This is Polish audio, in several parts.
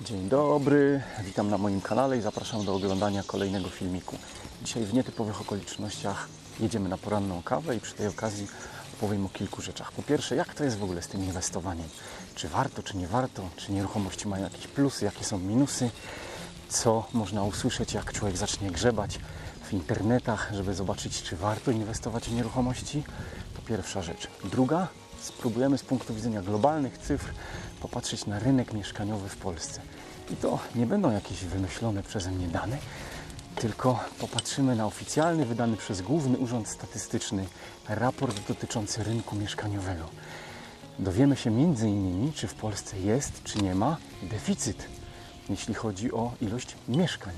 Dzień dobry, witam na moim kanale i zapraszam do oglądania kolejnego filmiku. Dzisiaj w nietypowych okolicznościach jedziemy na poranną kawę i przy tej okazji opowiem o kilku rzeczach. Po pierwsze, jak to jest w ogóle z tym inwestowaniem? Czy warto, czy nie warto? Czy nieruchomości mają jakieś plusy, jakie są minusy? Co można usłyszeć, jak człowiek zacznie grzebać w internetach, żeby zobaczyć, czy warto inwestować w nieruchomości? To pierwsza rzecz. Druga, spróbujemy z punktu widzenia globalnych cyfr popatrzeć na rynek mieszkaniowy w Polsce. I to nie będą jakieś wymyślone przeze mnie dane, tylko popatrzymy na oficjalny, wydany przez Główny Urząd Statystyczny raport dotyczący rynku mieszkaniowego. Dowiemy się innymi, czy w Polsce jest, czy nie ma deficyt, jeśli chodzi o ilość mieszkań.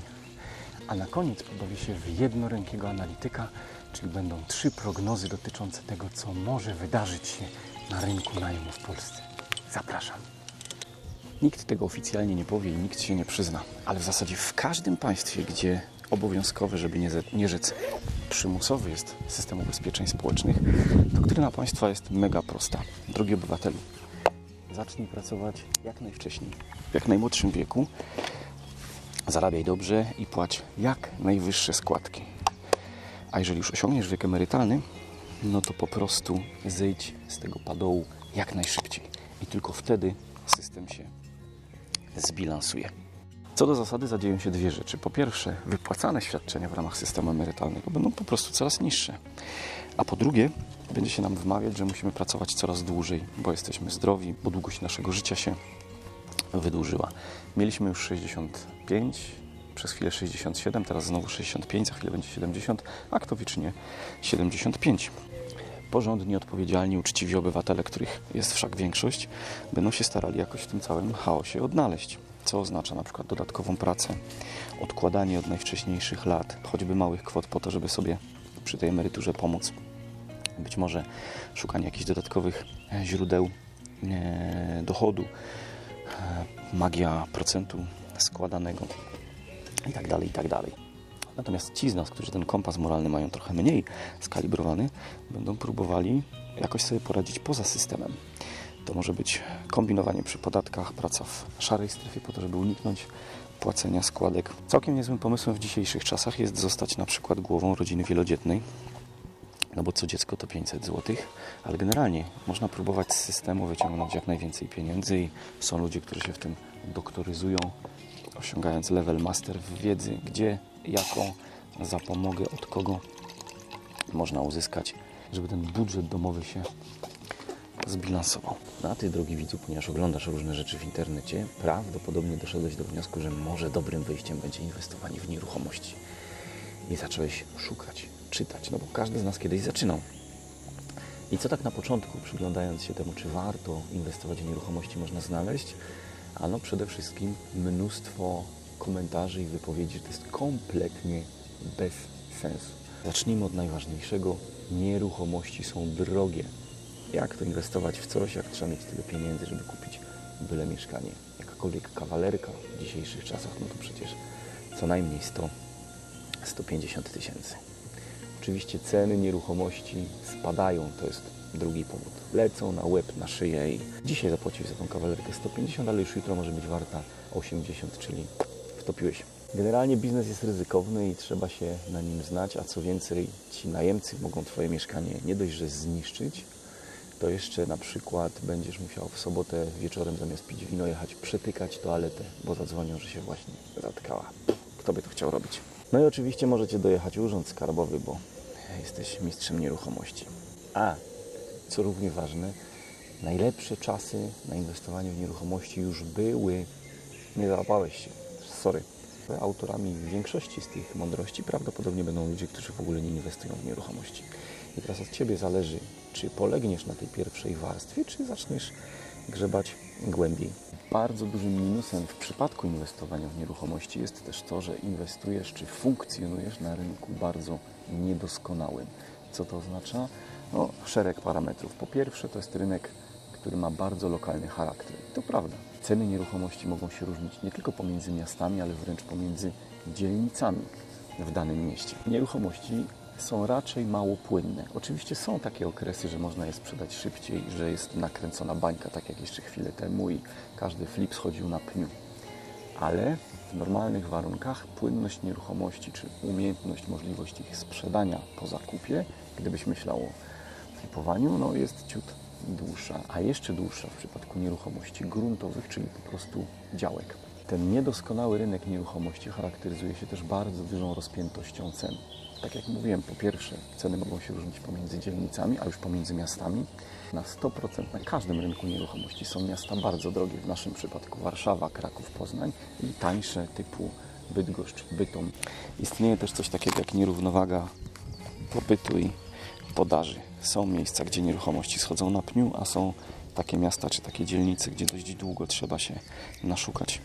A na koniec pobawię się w jednorękiego analityka, czyli będą trzy prognozy dotyczące tego, co może wydarzyć się na rynku najmu w Polsce. Zapraszam. Nikt tego oficjalnie nie powie i nikt się nie przyzna, ale w zasadzie w każdym państwie, gdzie obowiązkowy, żeby nie, nie rzec przymusowy jest system ubezpieczeń społecznych, doktryna państwa jest mega prosta. Drogi obywatelu, zacznij pracować jak najwcześniej, w jak najmłodszym wieku, zarabiaj dobrze i płać jak najwyższe składki. A jeżeli już osiągniesz wiek emerytalny, no to po prostu zejdź z tego padołu jak najszybciej. I tylko wtedy system się zbilansuje. Co do zasady zadzieją się dwie rzeczy. Po pierwsze, wypłacane świadczenia w ramach systemu emerytalnego będą po prostu coraz niższe. A po drugie, będzie się nam wmawiać, że musimy pracować coraz dłużej, bo jesteśmy zdrowi, bo długość naszego życia się wydłużyła. Mieliśmy już 65, przez chwilę 67, teraz znowu 65, za chwilę będzie 70, a kto wie czy nie 75. Porządni, odpowiedzialni, uczciwi obywatele, których jest wszak większość, będą się starali jakoś w tym całym chaosie odnaleźć. Co oznacza na przykład dodatkową pracę, odkładanie od najwcześniejszych lat, choćby małych kwot po to, żeby sobie przy tej emeryturze pomóc. Być może szukanie jakichś dodatkowych e, źródeł e, dochodu, e, magia procentu składanego i tak Natomiast ci z nas, którzy ten kompas moralny mają trochę mniej skalibrowany, będą próbowali jakoś sobie poradzić poza systemem. To może być kombinowanie przy podatkach, praca w szarej strefie po to, żeby uniknąć płacenia składek. Całkiem niezłym pomysłem w dzisiejszych czasach jest zostać na przykład głową rodziny wielodzietnej, no bo co dziecko to 500 zł, ale generalnie można próbować z systemu wyciągnąć jak najwięcej pieniędzy i są ludzie, którzy się w tym doktoryzują, osiągając level master w wiedzy, gdzie, jaką zapomogę, od kogo można uzyskać, żeby ten budżet domowy się zbilansował. A Ty, drogi widzu, ponieważ oglądasz różne rzeczy w internecie, prawdopodobnie doszedłeś do wniosku, że może dobrym wyjściem będzie inwestowanie w nieruchomości. I zacząłeś szukać, czytać, no bo każdy z nas kiedyś zaczynał. I co tak na początku, przyglądając się temu, czy warto inwestować w nieruchomości, można znaleźć? Ano przede wszystkim mnóstwo komentarzy i wypowiedzi, że to jest kompletnie bez sensu. Zacznijmy od najważniejszego. Nieruchomości są drogie. Jak to inwestować w coś, jak trzeba mieć tyle pieniędzy, żeby kupić byle mieszkanie? Jakakolwiek kawalerka w dzisiejszych czasach, no to przecież co najmniej 100 150 tysięcy. Oczywiście ceny nieruchomości spadają, to jest drugi powód. Lecą na łeb, na szyję i dzisiaj zapłaciłeś za tą kawalerkę 150, ale już jutro może być warta 80, czyli wtopiłeś. Generalnie biznes jest ryzykowny i trzeba się na nim znać, a co więcej, ci najemcy mogą Twoje mieszkanie nie dość, że zniszczyć, to jeszcze na przykład będziesz musiał w sobotę wieczorem zamiast pić wino jechać przetykać toaletę, bo zadzwonią, że się właśnie zatkała. Kto by to chciał robić? No i oczywiście możecie dojechać urząd skarbowy, bo jesteś mistrzem nieruchomości. A, co równie ważne, najlepsze czasy na inwestowanie w nieruchomości już były. Nie załapałeś się. Sorry. Autorami większości z tych mądrości prawdopodobnie będą ludzie, którzy w ogóle nie inwestują w nieruchomości. I teraz od Ciebie zależy, czy polegniesz na tej pierwszej warstwie, czy zaczniesz grzebać głębiej. Bardzo dużym minusem w przypadku inwestowania w nieruchomości jest też to, że inwestujesz czy funkcjonujesz na rynku bardzo niedoskonałym. Co to oznacza? No, szereg parametrów. Po pierwsze, to jest rynek, który ma bardzo lokalny charakter. To prawda. Ceny nieruchomości mogą się różnić nie tylko pomiędzy miastami, ale wręcz pomiędzy dzielnicami w danym mieście. Nieruchomości są raczej mało płynne. Oczywiście są takie okresy, że można je sprzedać szybciej, że jest nakręcona bańka, tak jak jeszcze chwilę temu i każdy flip schodził na pniu. ale w normalnych warunkach płynność nieruchomości, czy umiejętność, możliwość ich sprzedania po zakupie, gdybyś myślał o flipowaniu, no jest ciut dłuższa, a jeszcze dłuższa w przypadku nieruchomości gruntowych, czyli po prostu działek. Ten niedoskonały rynek nieruchomości charakteryzuje się też bardzo dużą rozpiętością cen. Tak jak mówiłem, po pierwsze, ceny mogą się różnić pomiędzy dzielnicami, a już pomiędzy miastami. Na 100% na każdym rynku nieruchomości są miasta bardzo drogie, w naszym przypadku Warszawa, Kraków, Poznań i tańsze typu Bydgoszcz, Bytom. Istnieje też coś takiego jak nierównowaga popytu i podaży. Są miejsca, gdzie nieruchomości schodzą na pniu, a są takie miasta czy takie dzielnice, gdzie dość długo trzeba się naszukać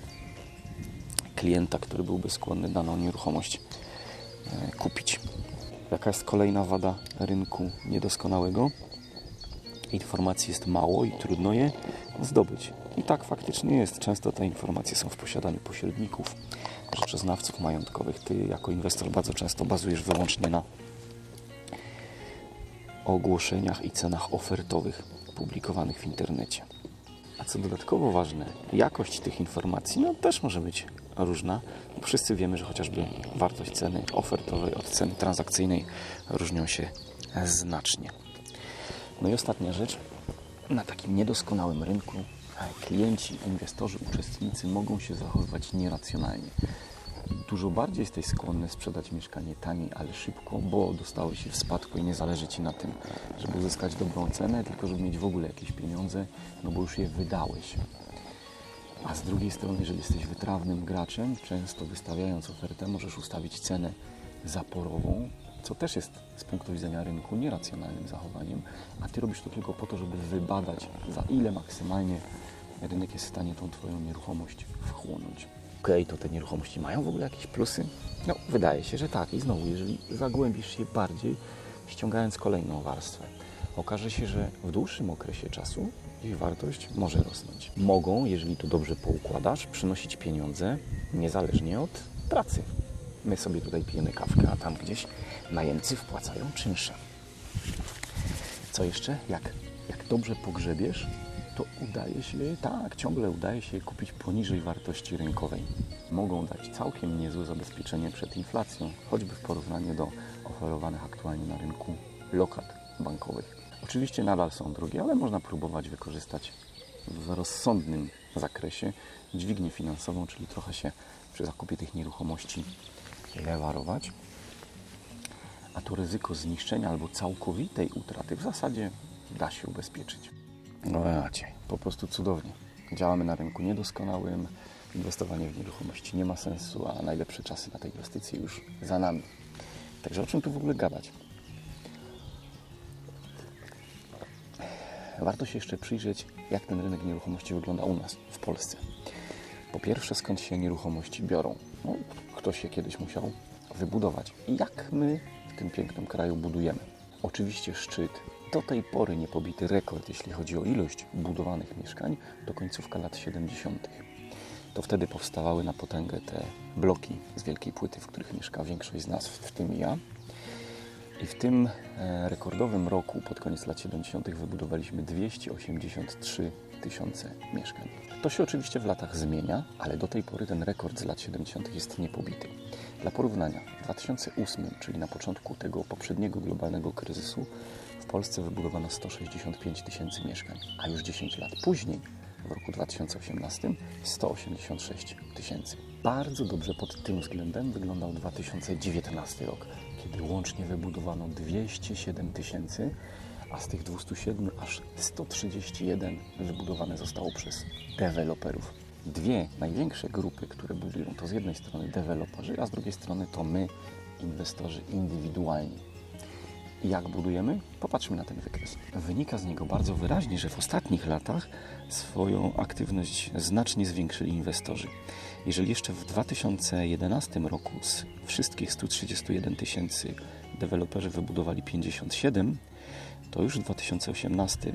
klienta, który byłby skłonny daną nieruchomość e, kupić. Jaka jest kolejna wada rynku niedoskonałego? Informacji jest mało i trudno je zdobyć. I tak faktycznie jest. Często te informacje są w posiadaniu pośredników, rzeczoznawców majątkowych. Ty jako inwestor bardzo często bazujesz wyłącznie na ogłoszeniach i cenach ofertowych publikowanych w internecie. A co dodatkowo ważne, jakość tych informacji no, też może być różna. Wszyscy wiemy, że chociażby wartość ceny ofertowej od ceny transakcyjnej różnią się znacznie. No i ostatnia rzecz. Na takim niedoskonałym rynku e, klienci, inwestorzy, uczestnicy mogą się zachowywać nieracjonalnie. Dużo bardziej jesteś skłonny sprzedać mieszkanie taniej, ale szybko, bo dostałeś je w spadku i nie zależy Ci na tym, żeby uzyskać dobrą cenę, tylko żeby mieć w ogóle jakieś pieniądze, no bo już je wydałeś. A z drugiej strony, jeżeli jesteś wytrawnym graczem, często wystawiając ofertę, możesz ustawić cenę zaporową, co też jest z punktu widzenia rynku nieracjonalnym zachowaniem, a Ty robisz to tylko po to, żeby wybadać, za ile maksymalnie rynek jest w stanie tą Twoją nieruchomość wchłonąć. Okej, to te nieruchomości mają w ogóle jakieś plusy? No, wydaje się, że tak. I znowu, jeżeli zagłębisz się bardziej, ściągając kolejną warstwę, okaże się, że w dłuższym okresie czasu ich wartość może rosnąć. Mogą, jeżeli tu dobrze poukładasz, przynosić pieniądze niezależnie od pracy. My sobie tutaj pijemy kawkę, a tam gdzieś najemcy wpłacają czynsze. Co jeszcze? Jak, jak dobrze pogrzebiesz, to udaje się, tak, ciągle udaje się kupić poniżej wartości rynkowej. Mogą dać całkiem niezłe zabezpieczenie przed inflacją, choćby w porównaniu do oferowanych aktualnie na rynku lokat bankowych. Oczywiście nadal są drogie, ale można próbować wykorzystać w rozsądnym zakresie dźwignię finansową, czyli trochę się przy zakupie tych nieruchomości lewarować. A to ryzyko zniszczenia albo całkowitej utraty w zasadzie da się ubezpieczyć. No macie, po prostu cudownie. Działamy na rynku niedoskonałym, inwestowanie w nieruchomości nie ma sensu, a najlepsze czasy na te inwestycje już za nami. Także o czym tu w ogóle gadać? Warto się jeszcze przyjrzeć, jak ten rynek nieruchomości wygląda u nas, w Polsce. Po pierwsze, skąd się nieruchomości biorą? No, ktoś się kiedyś musiał wybudować. I jak my w tym pięknym kraju budujemy? Oczywiście szczyt, do tej pory niepobity rekord, jeśli chodzi o ilość budowanych mieszkań, to końcówka lat 70. To wtedy powstawały na potęgę te bloki z wielkiej płyty, w których mieszka większość z nas, w tym ja. I w tym e, rekordowym roku, pod koniec lat 70., wybudowaliśmy 283 tysiące mieszkań. To się oczywiście w latach zmienia, ale do tej pory ten rekord z lat 70. jest niepobity. Dla porównania, w 2008, czyli na początku tego poprzedniego globalnego kryzysu, w Polsce wybudowano 165 tysięcy mieszkań, a już 10 lat później, w roku 2018, 186 tysięcy. Bardzo dobrze pod tym względem wyglądał 2019 rok, kiedy łącznie wybudowano 207 tysięcy, a z tych 207 aż 131 wybudowane zostało przez deweloperów. Dwie największe grupy, które budują, to z jednej strony deweloperzy, a z drugiej strony to my, inwestorzy indywidualni. Jak budujemy? Popatrzmy na ten wykres. Wynika z niego bardzo wyraźnie, że w ostatnich latach swoją aktywność znacznie zwiększyli inwestorzy. Jeżeli jeszcze w 2011 roku z wszystkich 131 tysięcy deweloperzy wybudowali 57, to już w 2018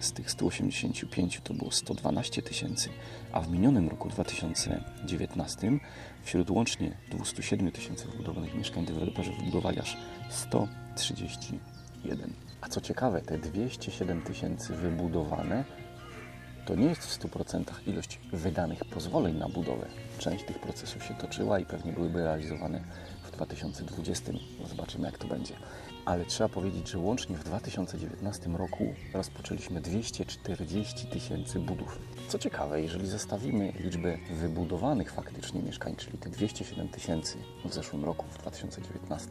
z tych 185 to było 112 tysięcy, a w minionym roku 2019 wśród łącznie 207 tysięcy wybudowanych mieszkań deweloperzy wybudowali aż 131. A co ciekawe, te 207 tysięcy wybudowane to nie jest w 100% ilość wydanych pozwoleń na budowę. Część tych procesów się toczyła i pewnie byłyby realizowane w 2020. No Zobaczymy, jak to będzie. Ale trzeba powiedzieć, że łącznie w 2019 roku rozpoczęliśmy 240 tysięcy budów. Co ciekawe, jeżeli zestawimy liczbę wybudowanych faktycznie mieszkań, czyli te 207 tysięcy w zeszłym roku, w 2019,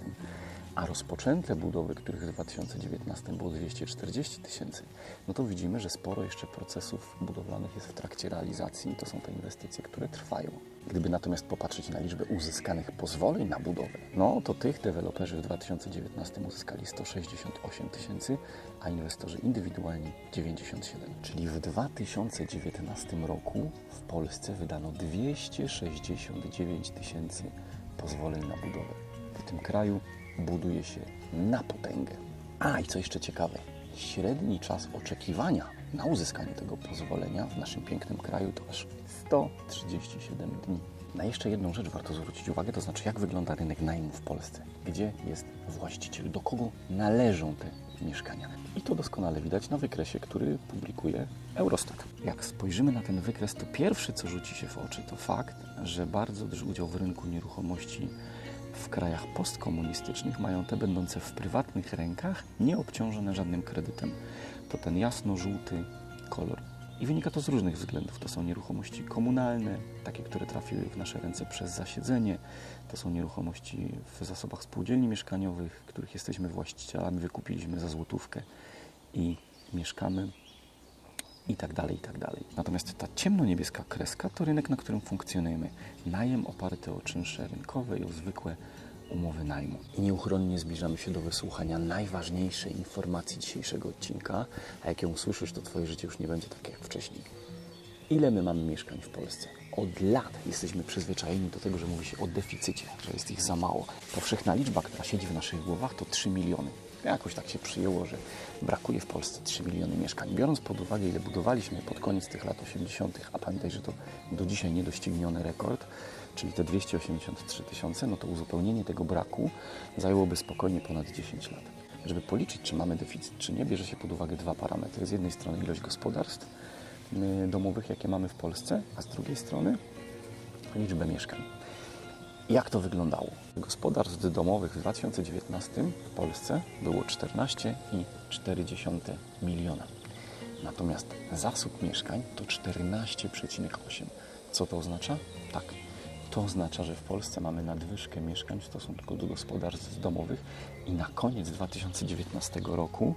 a rozpoczęte budowy, których w 2019 było 240 tysięcy, no to widzimy, że sporo jeszcze procesów budowlanych jest w trakcie realizacji i to są te inwestycje, które trwają. Gdyby natomiast popatrzeć na liczbę uzyskanych pozwoleń na budowę, no to tych deweloperzy w 2019 uzyskali 168 tysięcy, a inwestorzy indywidualni 97. Czyli w 2019 roku w Polsce wydano 269 tysięcy pozwoleń na budowę. W tym kraju buduje się na potęgę. A i co jeszcze ciekawe, średni czas oczekiwania na uzyskanie tego pozwolenia w naszym pięknym kraju to aż 137 dni. Na jeszcze jedną rzecz warto zwrócić uwagę, to znaczy jak wygląda rynek najmu w Polsce. Gdzie jest właściciel, do kogo należą te mieszkania. I to doskonale widać na wykresie, który publikuje Eurostat. Jak spojrzymy na ten wykres, to pierwsze, co rzuci się w oczy, to fakt, że bardzo duży udział w rynku nieruchomości w krajach postkomunistycznych mają te będące w prywatnych rękach, nie obciążone żadnym kredytem. To ten jasno-żółty kolor. I wynika to z różnych względów. To są nieruchomości komunalne, takie, które trafiły w nasze ręce przez zasiedzenie. To są nieruchomości w zasobach spółdzielni mieszkaniowych, których jesteśmy właścicielami, wykupiliśmy za złotówkę i mieszkamy i tak dalej, i tak dalej. Natomiast ta ciemno-niebieska kreska to rynek, na którym funkcjonujemy. Najem oparty o czynsze rynkowe i o zwykłe umowy najmu. I nieuchronnie zbliżamy się do wysłuchania najważniejszej informacji dzisiejszego odcinka, a jak ją usłyszysz, to Twoje życie już nie będzie takie jak wcześniej. Ile my mamy mieszkań w Polsce? Od lat jesteśmy przyzwyczajeni do tego, że mówi się o deficycie, że jest ich za mało. Powszechna liczba, która siedzi w naszych głowach, to 3 miliony. Jakoś tak się przyjęło, że brakuje w Polsce 3 miliony mieszkań. Biorąc pod uwagę, ile budowaliśmy pod koniec tych lat 80., a pamiętaj, że to do dzisiaj niedościgniony rekord, czyli te 283 tysiące, no to uzupełnienie tego braku zajęłoby spokojnie ponad 10 lat. Żeby policzyć, czy mamy deficyt, czy nie, bierze się pod uwagę dwa parametry. Z jednej strony ilość gospodarstw y, domowych, jakie mamy w Polsce, a z drugiej strony liczbę mieszkań. Jak to wyglądało? Gospodarstw domowych w 2019 w Polsce było 14,4 miliona. Natomiast zasób mieszkań to 14,8. Co to oznacza? Tak. To oznacza, że w Polsce mamy nadwyżkę mieszkań w stosunku do gospodarstw domowych i na koniec 2019 roku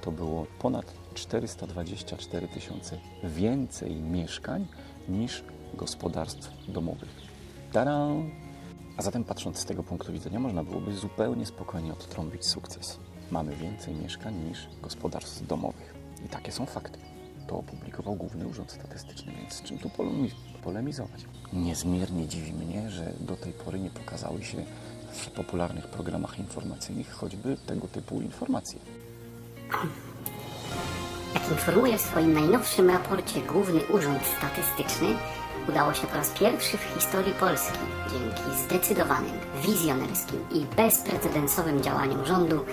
to było ponad 424 tysiące więcej mieszkań niż gospodarstw domowych. Tada! A zatem patrząc z tego punktu widzenia, można byłoby zupełnie spokojnie odtrąbić sukces. Mamy więcej mieszkań niż gospodarstw domowych. I takie są fakty. To opublikował Główny Urząd Statystyczny, więc z czym tu polemi- polemizować? Niezmiernie dziwi mnie, że do tej pory nie pokazały się w popularnych programach informacyjnych choćby tego typu informacje. Jak informuje w swoim najnowszym raporcie Główny Urząd Statystyczny, udało się po raz pierwszy w historii Polski, dzięki zdecydowanym, wizjonerskim i bezprecedensowym działaniom rządu,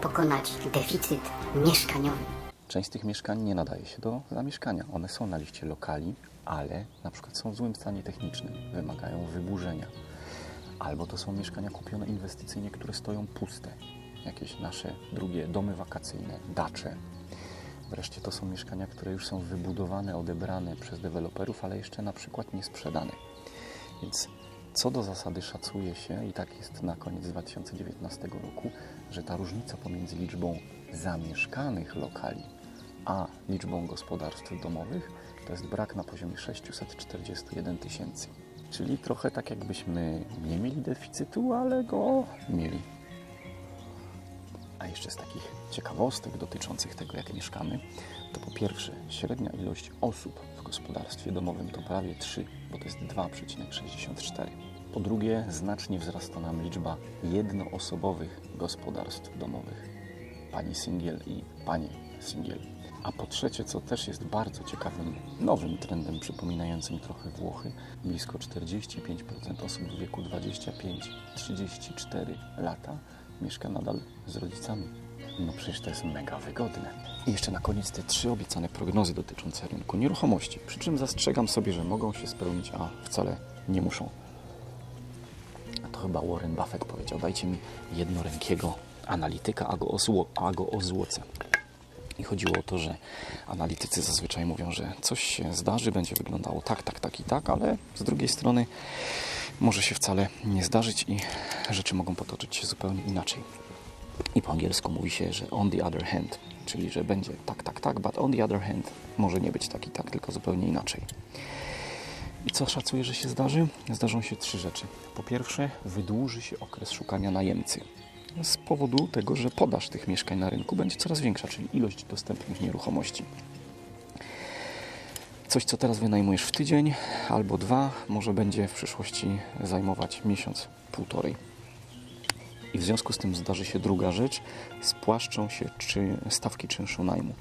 pokonać deficyt mieszkaniowy. Część z tych mieszkań nie nadaje się do zamieszkania. One są na liście lokali, ale na przykład są w złym stanie technicznym, wymagają wyburzenia. Albo to są mieszkania kupione inwestycyjnie, które stoją puste. Jakieś nasze drugie domy wakacyjne, dacze. Wreszcie to są mieszkania, które już są wybudowane, odebrane przez deweloperów, ale jeszcze na przykład nie sprzedane. Więc co do zasady szacuje się, i tak jest na koniec 2019 roku, że ta różnica pomiędzy liczbą zamieszkanych lokali a liczbą gospodarstw domowych to jest brak na poziomie 641 tysięcy. Czyli trochę tak jakbyśmy nie mieli deficytu, ale go mieli. Jeszcze z takich ciekawostek dotyczących tego, jak mieszkamy, to po pierwsze, średnia ilość osób w gospodarstwie domowym to prawie 3, bo to jest 2,64. Po drugie, znacznie wzrasta nam liczba jednoosobowych gospodarstw domowych. Pani singiel i panie singiel. A po trzecie, co też jest bardzo ciekawym, nowym trendem przypominającym trochę Włochy, blisko 45% osób w wieku 25-34 lata mieszka nadal z rodzicami. No przecież to jest mega wygodne. I jeszcze na koniec te trzy obiecane prognozy dotyczące rynku nieruchomości. Przy czym zastrzegam sobie, że mogą się spełnić, a wcale nie muszą. To chyba Warren Buffett powiedział, dajcie mi jednorękiego analityka, a go, ozło, a go ozłocę. I chodziło o to, że analitycy zazwyczaj mówią, że coś się zdarzy, będzie wyglądało tak, tak, tak i tak, ale z drugiej strony może się wcale nie zdarzyć i rzeczy mogą potoczyć się zupełnie inaczej. I po angielsku mówi się, że on the other hand, czyli że będzie tak, tak, tak, but on the other hand może nie być tak i tak, tylko zupełnie inaczej. I co szacuję, że się zdarzy? Zdarzą się trzy rzeczy. Po pierwsze, wydłuży się okres szukania najemcy. Z powodu tego, że podaż tych mieszkań na rynku będzie coraz większa, czyli ilość dostępnych nieruchomości. Coś, co teraz wynajmujesz w tydzień albo dwa, może będzie w przyszłości zajmować miesiąc, półtorej. I w związku z tym zdarzy się druga rzecz, spłaszczą się czy stawki czynszu najmu.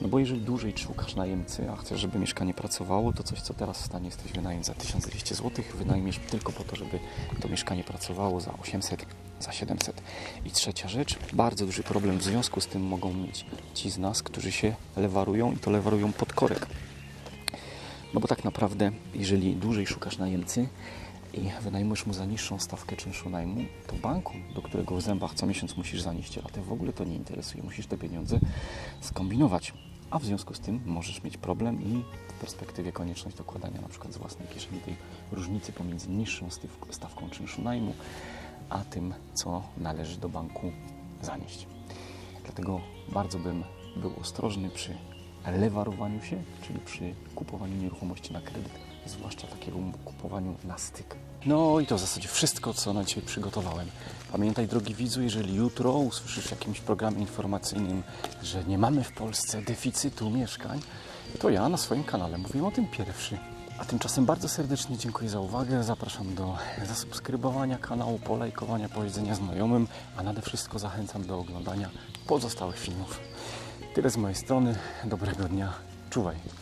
No bo jeżeli dłużej szukasz najemcy, a chcesz, żeby mieszkanie pracowało, to coś, co teraz w stanie jesteś wynająć za 1200 zł, wynajmiesz tylko po to, żeby to mieszkanie pracowało za 800, za 700. I trzecia rzecz, bardzo duży problem w związku z tym mogą mieć ci z nas, którzy się lewarują i to lewarują pod korek. No bo tak naprawdę, jeżeli dłużej szukasz najemcy i wynajmujesz mu za niższą stawkę czynszu najmu, to banku, do którego w zębach co miesiąc musisz zanieść ratę, w ogóle to nie interesuje. Musisz te pieniądze skombinować. A w związku z tym możesz mieć problem i w perspektywie konieczność dokładania na przykład z własnej kieszeni tej różnicy pomiędzy niższą stawką czynszu najmu, a tym, co należy do banku zanieść. Dlatego bardzo bym był ostrożny przy lewarowaniu się, czyli przy kupowaniu nieruchomości na kredyt, zwłaszcza takiego kupowaniu na styk. No i to w zasadzie wszystko, co na dzisiaj przygotowałem. Pamiętaj, drogi widzu, jeżeli jutro usłyszysz w jakimś programie informacyjnym, że nie mamy w Polsce deficytu mieszkań, to ja na swoim kanale mówię o tym pierwszy. A tymczasem bardzo serdecznie dziękuję za uwagę. Zapraszam do zasubskrybowania kanału, polajkowania, powiedzenia znajomym, a nade wszystko zachęcam do oglądania pozostałych filmów. Tyle z mojej strony. Dobrego dnia. Czuwaj.